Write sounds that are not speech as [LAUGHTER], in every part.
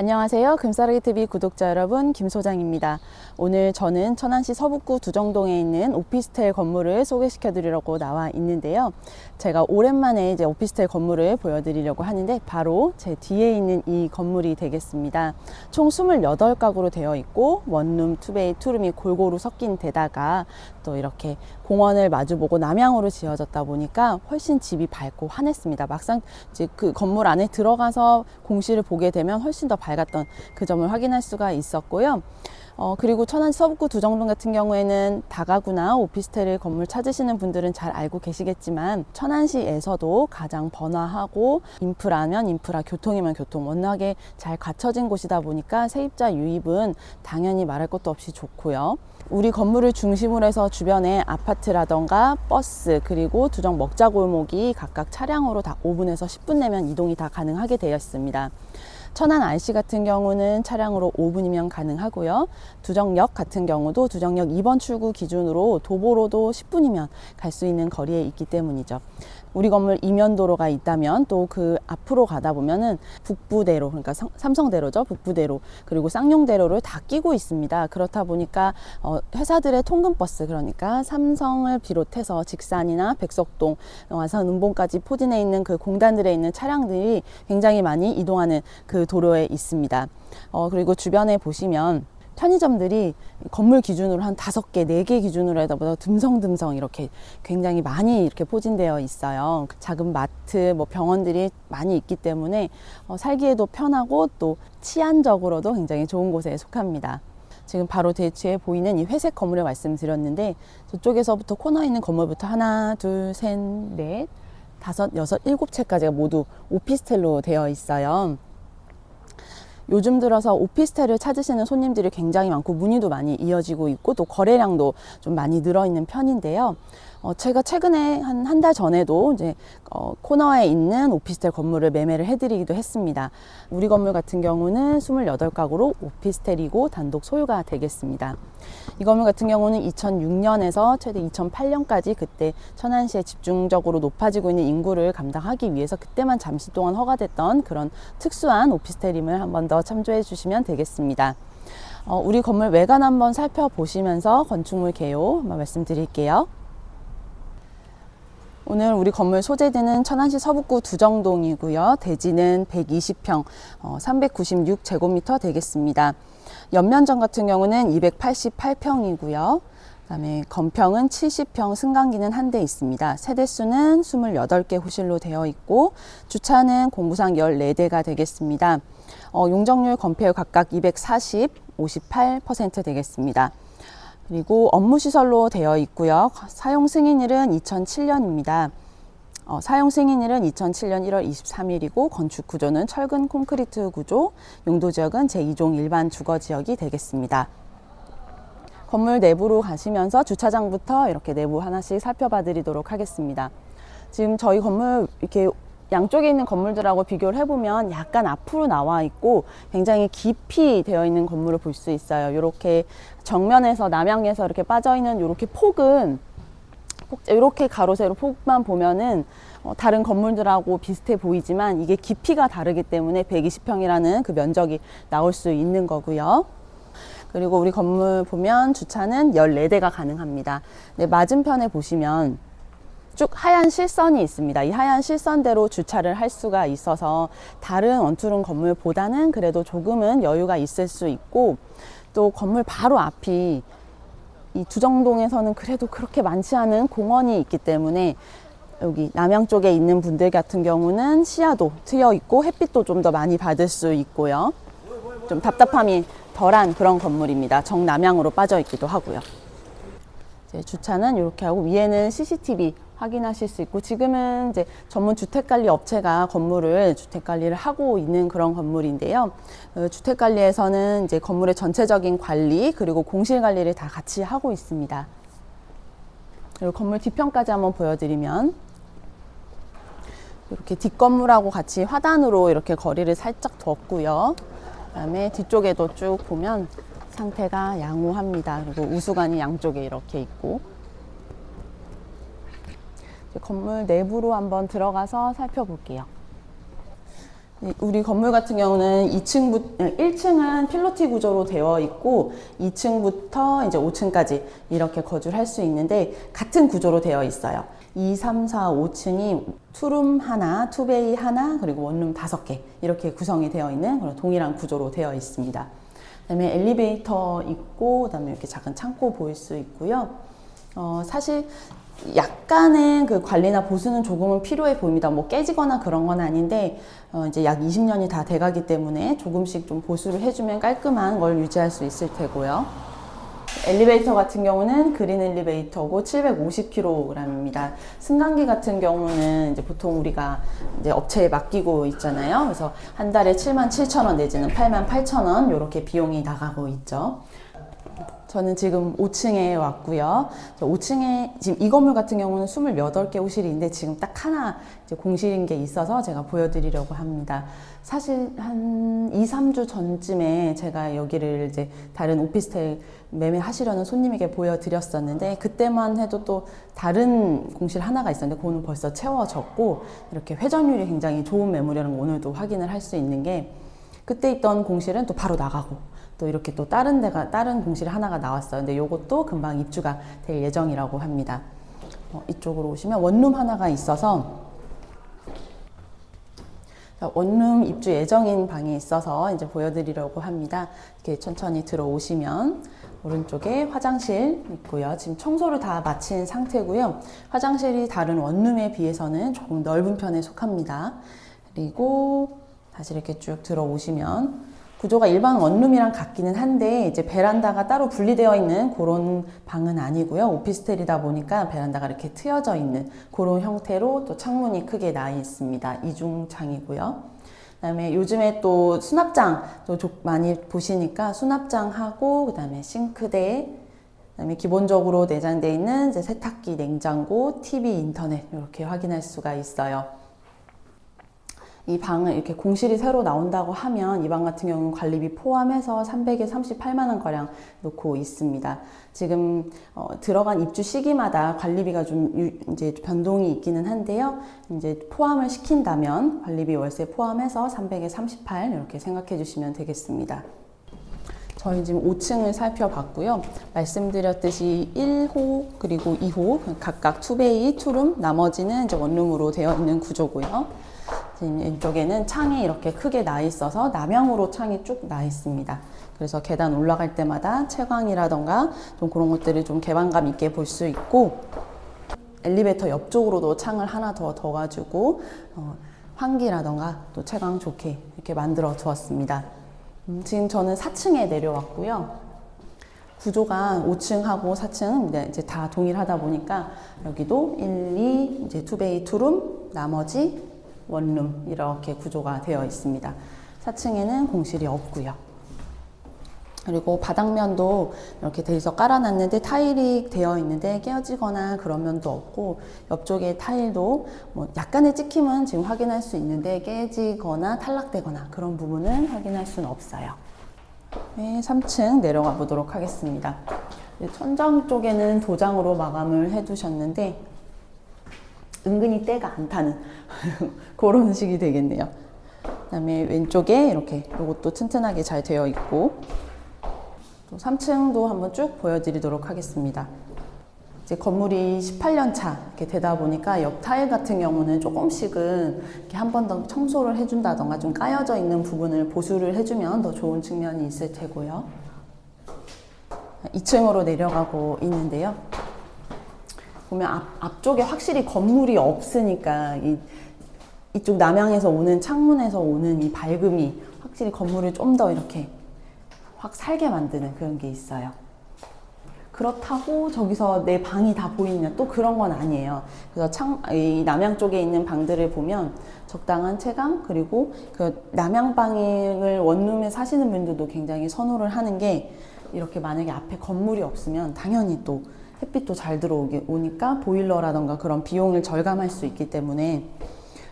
안녕하세요. 금사르기 TV 구독자 여러분, 김 소장입니다. 오늘 저는 천안시 서북구 두정동에 있는 오피스텔 건물을 소개시켜 드리려고 나와 있는데요. 제가 오랜만에 이제 오피스텔 건물을 보여드리려고 하는데 바로 제 뒤에 있는 이 건물이 되겠습니다. 총 28가구로 되어 있고 원룸, 투베이, 투룸이 골고루 섞인 데다가 또 이렇게 공원을 마주보고 남향으로 지어졌다 보니까 훨씬 집이 밝고 환했습니다. 막상 이제 그 건물 안에 들어가서 공시를 보게 되면 훨씬 더 밝 았던 그 점을 확인할 수가 있었고요. 어, 그리고 천안 서북구 두정동 같은 경우에는 다가구나 오피스텔 건물 찾으시는 분들은 잘 알고 계시겠지만 천안시에서도 가장 번화하고 인프라면 인프라, 교통이면 교통 워낙에 잘 갖춰진 곳이다 보니까 세입자 유입은 당연히 말할 것도 없이 좋고요. 우리 건물을 중심으로 해서 주변에 아파트라던가 버스 그리고 두정 먹자 골목이 각각 차량으로 다 5분에서 10분 내면 이동이 다 가능하게 되어 있습니다. 천안 RC 같은 경우는 차량으로 5분이면 가능하고요. 두정역 같은 경우도 두정역 2번 출구 기준으로 도보로도 10분이면 갈 수 있는 거리에 있기 때문이죠. 우리 건물 이면도로가 있다면 또 그 앞으로 가다 보면은 북부대로 그러니까 성- 삼성대로죠 북부대로. 그리고 쌍용대로를 다 끼고 있습니다. 그렇다 보니까 어, 회사들의 통근버스 그러니까 삼성을 비롯해서 직산이나 백석동 와서 은봉까지 포진해 있는 그 공단들에 있는 차량들이 굉장히 많이 이동하는 그 도로에 있습니다. 어, 그리고 주변에 보시면 편의점들이 건물 기준으로 한 다섯 개, 네 개 기준으로 해다 보다 듬성듬성 이렇게 굉장히 많이 이렇게 포진되어 있어요. 그 작은 마트, 뭐 병원들이 많이 있기 때문에 어, 살기에도 편하고 또 치안적으로도 굉장히 좋은 곳에 속합니다. 지금 바로 대치에 보이는 이 회색 건물을 말씀드렸는데 저쪽에서부터 코너에 있는 건물부터 하나, 둘, 셋, 넷, 다섯, 여섯, 일곱 채까지가 모두 오피스텔로 되어 있어요. 요즘 들어서 오피스텔을 찾으시는 손님들이 굉장히 많고 문의도 많이 이어지고 있고 또 거래량도 좀 많이 늘어 있는 편인데요. 어, 제가 최근에 한 한 달 전에도 이제 어, 코너에 있는 오피스텔 건물을 매매를 해드리기도 했습니다. 우리 건물 같은 경우는 28가구로 오피스텔이고 단독 소유가 되겠습니다. 이 건물 같은 경우는 2006년에서 최대 2008년까지 그때 천안시에 집중적으로 높아지고 있는 인구를 감당하기 위해서 그때만 잠시 동안 허가됐던 그런 특수한 오피스텔임을 한 번 더 참조해 주시면 되겠습니다. 어, 우리 건물 외관 한번 살펴보시면서 건축물 개요 한번 말씀드릴게요. 오늘 우리 건물 소재지는 천안시 서북구 두정동이고요. 대지는 120평, 어, 396제곱미터 되겠습니다. 연면적 같은 경우는 288평이고요. 그다음에 건평은 70평, 승강기는 한 대 있습니다. 세대수는 28개 호실로 되어 있고 주차는 공구상 14대가 되겠습니다. 어, 용적률 건폐율 각각 240, 58% 되겠습니다. 그리고 업무 시설로 되어 있고요. 사용 승인일은 2007년입니다. 어, 사용 승인일은 2007년 1월 23일이고 건축 구조는 철근 콘크리트 구조, 용도 지역은 제2종 일반 주거 지역이 되겠습니다. 건물 내부로 가시면서 주차장부터 이렇게 내부 하나씩 살펴봐 드리도록 하겠습니다. 지금 저희 건물 이렇게 양쪽에 있는 건물들하고 비교를 해보면 약간 앞으로 나와 있고 굉장히 깊이 되어 있는 건물을 볼 수 있어요. 이렇게 정면에서 남향에서 이렇게 빠져 있는 이렇게 폭은 폭- 이렇게 가로 세로 폭만 보면은 어, 다른 건물들하고 비슷해 보이지만 이게 깊이가 다르기 때문에 120평이라는 그 면적이 나올 수 있는 거고요. 그리고 우리 건물 보면 주차는 14대가 가능합니다. 네, 맞은편에 보시면 쭉 하얀 실선이 있습니다. 이 하얀 실선대로 주차를 할 수가 있어서 다른 원투룸 건물보다는 그래도 조금은 여유가 있을 수 있고 또 건물 바로 앞이 이 두정동에서는 그래도 그렇게 많지 않은 공원이 있기 때문에 여기 남양 쪽에 있는 분들 같은 경우는 시야도 트여 있고 햇빛도 좀 더 많이 받을 수 있고요. 좀 답답함이 덜한 그런 건물입니다. 정남향으로 빠져 있기도 하고요. 주차는 이렇게 하고 위에는 CCTV 확인하실 수 있고 지금은 이제 전문 주택 관리 업체가 건물을 주택 관리를 하고 있는 그런 건물인데요. 어, 주택 관리에서는 이제 건물의 전체적인 관리 그리고 공실 관리를 다 같이 하고 있습니다. 그리고 건물 뒤편까지 한번 보여드리면 이렇게 뒷건물하고 같이 화단으로 이렇게 거리를 살짝 뒀고요. 그다음에 뒤쪽에도 쭉 보면 상태가 양호합니다. 그리고 우수관이 양쪽에 이렇게 있고 건물 내부로 한번 들어가서 살펴볼게요. 이- 우리 건물 같은 경우는 2층부, 1층은 필로티 구조로 되어 있고 2층부터 이제 5층까지 이렇게 거주를 할수 있는데 같은 구조로 되어 있어요. 2, 3, 4, 5층이 투룸 하나, 투베이 하나, 그리고 원룸 다섯 개 이렇게 구성이 되어 있는 그런 동일한 구조로 되어 있습니다. 그다음에 엘리베이터 있고 그다음에 이렇게 작은 창고 보일 수 있고요. 어, 사실 약간의 그 관리나 보수는 조금은 필요해 보입니다. 뭐 깨지거나 그런 건 아닌데 어, 이제 약 20년이 다 돼가기 때문에 조금씩 좀 보수를 해주면 깔끔한 걸 유지할 수 있을 테고요. 엘리베이터 같은 경우는 그린 엘리베이터고 750kg입니다. 승강기 같은 경우는 이제 보통 우리가 이제 업체에 맡기고 있잖아요. 그래서 한 달에 7만 7천 원 내지는 8만 8천 원 이렇게 비용이 나가고 있죠. 저는 지금 5층에 왔고요. 5층에 지금 이 건물 같은 경우는 28개 호실이 있는데 지금 딱 하나 공실인 게 있어서 제가 보여드리려고 합니다. 사실 한 2, 3주 전쯤에 제가 여기를 이제 다른 오피스텔 매매하시려는 손님에게 보여드렸었는데 그때만 해도 또 다른 공실 하나가 있었는데 그거는 벌써 채워졌고 이렇게 회전율이 굉장히 좋은 매물이라는 거 오늘도 확인을 할 수 있는 게 그때 있던 공실은 또 바로 나가고 또 이렇게 또 다른 데가 다른 공실 하나가 나왔어요. 근데 이것도 금방 입주가 될 예정이라고 합니다. 어, 이쪽으로 오시면 원룸 하나가 있어서 자, 원룸 입주 예정인 방이 있어서 이제 보여드리려고 합니다. 이렇게 천천히 들어오시면 오른쪽에 화장실 있고요. 지금 청소를 다 마친 상태고요. 화장실이 다른 원룸에 비해서는 조금 넓은 편에 속합니다. 그리고 다시 이렇게 쭉 들어오시면 구조가 일반 원룸이랑 같기는 한데 이제 베란다가 따로 분리되어 있는 그런 방은 아니고요. 오피스텔이다 보니까 베란다가 이렇게 트여져 있는 그런 형태로 또 창문이 크게 나 있습니다. 이중창이고요. 그다음에 요즘에 또 수납장 많이 보시니까 수납장하고 그다음에 싱크대 그다음에 기본적으로 내장되어 있는 세탁기, 냉장고, TV, 인터넷 이렇게 확인할 수가 있어요. 이 방을 이렇게 공실이 새로 나온다고 하면 이 방 같은 경우는 관리비 포함해서 300에 38만 원 가량 놓고 있습니다. 지금 어, 들어간 입주 시기마다 관리비가 좀 유- 이제 변동이 있기는 한데요. 이제 포함을 시킨다면 관리비 월세 포함해서 300에 38 이렇게 생각해 주시면 되겠습니다. 저희 지금 5층을 살펴봤고요. 말씀드렸듯이 1호 그리고 2호 각각 투베이, 투룸, 나머지는 이제 원룸으로 되어 있는 구조고요. 이쪽에는 창이 이렇게 크게 나 있어서 남향으로 창이 쭉 나 있습니다. 그래서 계단 올라갈 때마다 채광이라던가 좀 그런 것들을 좀 개방감 있게 볼 수 있고 엘리베이터 옆쪽으로도 창을 하나 더 둬가지고 어, 환기라던가 또 채광 좋게 이렇게 만들어 두었습니다. 음, 지금 저는 4층에 내려왔고요. 구조가 5층하고 4층은 이제 다 동일하다 보니까 여기도 1, 2, 이제 투베이 투룸, 나머지 원룸 이렇게 구조가 되어 있습니다. 4층에는 공실이 없고요. 그리고 바닥면도 이렇게 돼서 깔아놨는데 타일이 되어 있는데 깨어지거나 그런 면도 없고 옆쪽에 타일도 뭐 약간의 찍힘은 지금 확인할 수 있는데 깨지거나 탈락되거나 그런 부분은 확인할 수는 없어요. 네, 3층 내려가 보도록 하겠습니다. 네, 천장 쪽에는 도장으로 마감을 해두셨는데 은근히 때가 안 타는 [LAUGHS] 그런 식이 되겠네요. 그다음에 왼쪽에 이렇게 이것도 튼튼하게 잘 되어 있고 또 3층도 한번 쭉 보여드리도록 하겠습니다. 이제 건물이 18년 차 이렇게 되다 보니까 옆 타일 같은 경우는 조금씩은 이렇게 한 번 더 청소를 해준다던가 좀 까여져 있는 부분을 보수를 해주면 더 좋은 측면이 있을 테고요. 2층으로 내려가고 있는데요. 보면 앞, 앞쪽에 확실히 건물이 없으니까 이, 이쪽 남향에서 오는 창문에서 오는 이 밝음이 확실히 건물을 좀 더 이렇게 확 살게 만드는 그런 게 있어요. 그렇다고 저기서 내 방이 다 보이냐 또 그런 건 아니에요. 그래서 창, 이 남향 쪽에 있는 방들을 보면 적당한 채광 그리고 그 남향 방을 원룸에 사시는 분들도 굉장히 선호를 하는 게 이렇게 만약에 앞에 건물이 없으면 당연히 또 햇빛도 잘 들어오니까 보일러라던가 그런 비용을 절감할 수 있기 때문에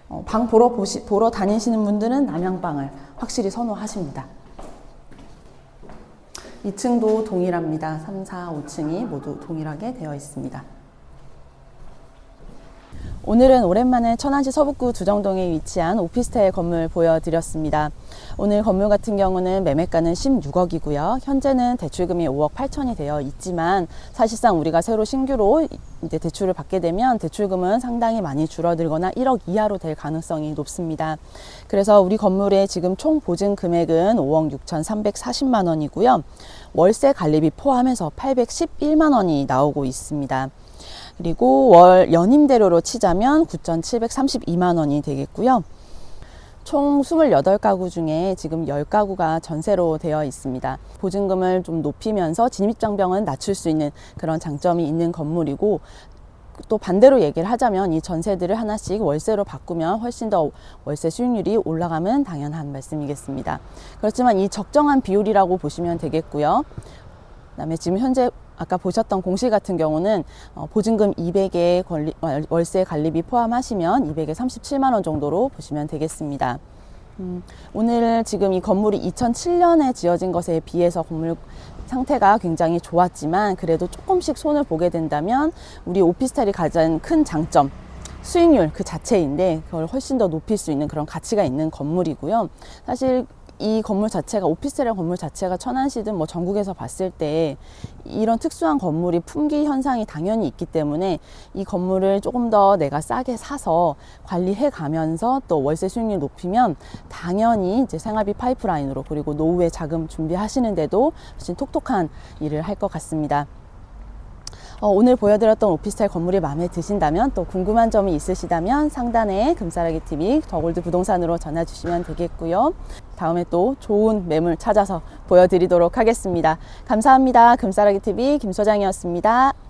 어, 방 보러 보시, 보러 다니시는 분들은 남향방을 확실히 선호하십니다. 2층도 동일합니다. 3, 4, 5층이 모두 동일하게 되어 있습니다. 오늘은 오랜만에 천안시 서북구 두정동에 위치한 오피스텔 건물 보여드렸습니다. 오늘 건물 같은 경우는 매매가는 16억이고요. 현재는 대출금이 5억 8천이 되어 있지만 사실상 우리가 새로 신규로 이제 대출을 받게 되면 대출금은 상당히 많이 줄어들거나 1억 이하로 될 가능성이 높습니다. 그래서 우리 건물의 지금 총 보증 금액은 5억 6,340만 원이고요. 월세 관리비 포함해서 811만 원이 나오고 있습니다. 그리고 월 연임대로로 치자면 9,732만 원이 되겠고요. 총 28가구 중에 지금 10가구가 전세로 되어 있습니다. 보증금을 좀 높이면서 진입장벽은 낮출 수 있는 그런 장점이 있는 건물이고 또 반대로 얘기를 하자면 이 전세들을 하나씩 월세로 바꾸면 훨씬 더 월세 수익률이 올라가면 당연한 말씀이겠습니다. 그렇지만 이 적정한 비율이라고 보시면 되겠고요. 그다음에 지금 현재 아까 보셨던 공실 같은 경우는 어, 보증금 200에 권리, 월- 월세 관리비 포함하시면 200에 37만 원 정도로 보시면 되겠습니다. 음, 오늘 지금 이 건물이 2007년에 지어진 것에 비해서 건물 상태가 굉장히 좋았지만 그래도 조금씩 손을 보게 된다면 우리 오피스텔이 가장 큰 장점 수익률 그 자체인데 그걸 훨씬 더 높일 수 있는 그런 가치가 있는 건물이고요. 사실 이 건물 자체가 오피스텔 건물 자체가 천안시든 뭐 전국에서 봤을 때 이런 특수한 건물이 품귀 현상이 당연히 있기 때문에 이 건물을 조금 더 내가 싸게 사서 관리해 가면서 또 월세 수익률 높이면 당연히 이제 생활비 파이프라인으로 그리고 노후에 자금 준비하시는데도 훨씬 톡톡한 일을 할 것 같습니다. 어, 오늘 보여드렸던 오피스텔 건물이 마음에 드신다면 또 궁금한 점이 있으시다면 상단에 금사라기 TV 더골드 부동산으로 전화 주시면 되겠고요. 다음에 또 좋은 매물 찾아서 보여드리도록 하겠습니다. 감사합니다. 금사라기 TV 김 소장이었습니다.